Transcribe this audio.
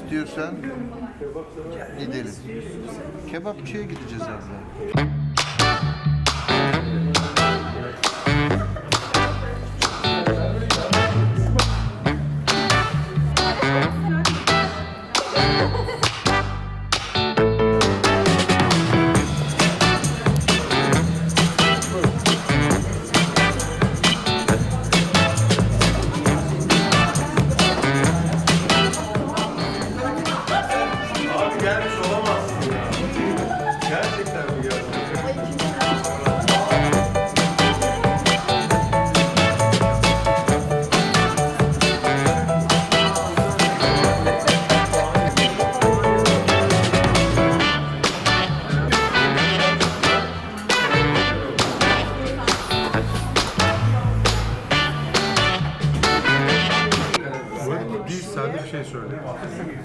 İstiyorsan gidelim. Kebapçıya gideceğiz abla. Bir saniye bir şey söyleyeyim.